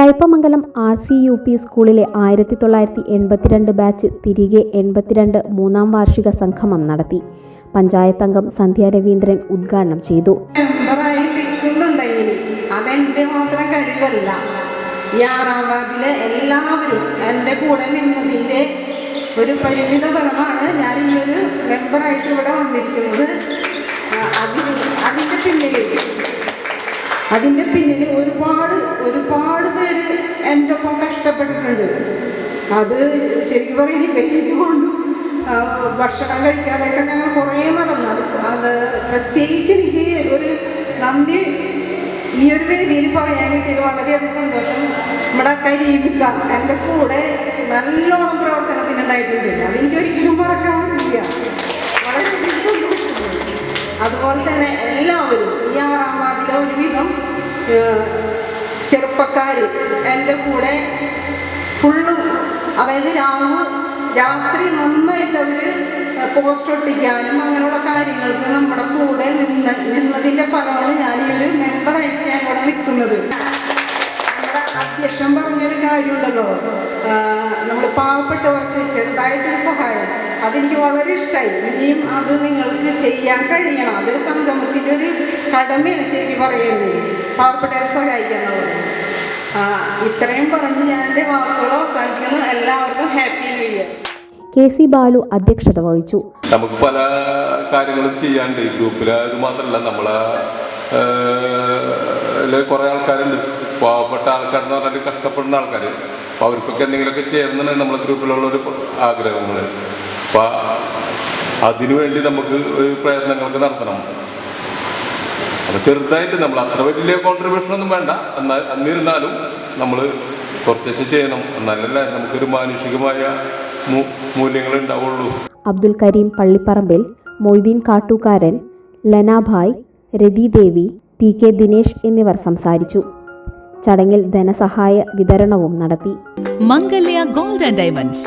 Kaipamangalam R C U P സ്കൂളിലെ ആയിരത്തി തൊള്ളായിരത്തി എൺപത്തിരണ്ട് ബാച്ച് തിരികെ എൺപത്തിരണ്ട് മൂന്നാം വാർഷിക സംഗമം നടത്തി. പഞ്ചായത്ത് അംഗം സന്ധ്യ രവീന്ദ്രൻ ഉദ്ഘാടനം ചെയ്തു. ഒരു പരിമിത ഫലമാണ് ഞാൻ ഈ ഒരു മെമ്പറായിട്ട് ഇവിടെ വന്നിരിക്കുന്നത്. അതിന് അതിന്റെ പിന്നിൽ ഒരുപാട് ഒരുപാട് പേര് എന്റെ ഒപ്പം കഷ്ടപ്പെട്ടിട്ടുണ്ട്. അത് ശരിക്കും പറയും വെയിൽ കൊണ്ടും ഭക്ഷണം കഴിക്കാതെയൊക്കെ ഞങ്ങൾ കുറേ നടന്നു. അത് അത് പ്രത്യേകിച്ച് എനിക്ക് ഒരു നന്ദി. ഈ ഒരു രീതിയിൽ പറയാൻ കിട്ടിയത് വളരെയധികം സന്തോഷം. നമ്മുടെ കരീബിക്ക എന്റെ കൂടെ നല്ലോണം പ്രവർത്തനത്തിനുണ്ടായിട്ടുണ്ട് അതെനിക്ക് ഒരിക്കലും മറക്കാൻ പറ്റില്ല. വളരെയധികം അതുപോലെ തന്നെ എല്ലാവരും ഈ ആറാം വാർഡിലെ ഒരുവിധം ചെറുപ്പക്കാർ എന്റെ കൂടെ ഫുള്ള് അതായത് രാവ് രാത്രി നന്നായിട്ട് അവർ പോസ്റ്റ് ഒട്ടിക്കാനും അങ്ങനെയുള്ള കാര്യങ്ങൾക്ക് നമ്മുടെ കൂടെ നിന്ന് നിന്നതിന്റെ ഫലമാണ് ഞാൻ ഈ ഒരു മെമ്പറായിട്ട് ഞാൻ ഇവിടെ നിൽക്കുന്നത്. അധ്യക്ഷം പറഞ്ഞൊരു കാര്യമുണ്ടല്ലോ. നമ്മൾ പാവപ്പെട്ടവർക്ക് ചെറുതായിട്ടൊരു സഹായം. അതെനിക്ക് വളരെ ഇഷ്ടമായി ഇനിയും അത് നിങ്ങൾക്ക് ചെയ്യാൻ കഴിയണം. അതൊരു സംഗമത്തിന്റെ ഒരു കടമയാണ് ശരിക്കും പറയുന്നത് പാവപ്പെട്ടവരെ സഹായിക്കുന്നത് ആ, ഇത്രയും പറഞ്ഞ് ഞാൻ എന്റെ വാക്കുകൾ അവസാനിക്കുന്നു എല്ലാവർക്കും happy new year K C Balu അധ്യക്ഷത വഹിച്ചു. നമുക്ക് പല കാര്യങ്ങളും ചെയ്യാണ്ട് ഗ്രൂപ്പിൽ അത് മാത്രമല്ല നമ്മളെ കുറേ ആൾക്കാരുണ്ട്. പാവപ്പെട്ട ആൾക്കാർ എന്ന് പറഞ്ഞാൽ കഷ്ടപ്പെടുന്ന ആൾക്കാർ അപ്പോൾ അവർക്കൊക്കെ എന്തെങ്കിലുമൊക്കെ ചെയ്യണമെന്നാണ് നമ്മളെ ഗ്രൂപ്പിലുള്ള ഒരു ആഗ്രഹങ്ങൾ അപ്പൊ അതിനുവേണ്ടി നമുക്ക് ഒരു പ്രയത്നങ്ങളൊക്കെ നടത്തണം. അപ്പോൾ ചെറുതായിട്ട് നമ്മൾ അത്ര വലിയ കോൺട്രിബ്യൂഷൻ ഒന്നും വേണ്ട. എന്നാൽ എന്നിരുന്നാലും നമ്മൾ കുറച്ചു ചെയ്യണം. എന്നാലല്ലേ നമുക്കൊരു മാനുഷികമായ മൂല്യങ്ങൾ ഉണ്ടാവുള്ളൂ. അബ്ദുൽ കരീം പള്ളിപ്പറമ്പിൽ മൊയ്തീൻ കാട്ടൂക്കാരൻ ലനാഭായ് രതിദേവി പി കെ ദിനേശ് എന്നിവർ സംസാരിച്ചു. ചടങ്ങിൽ ധനസഹായ വിതരണവും നടത്തി. Mangalya gold and diamonds.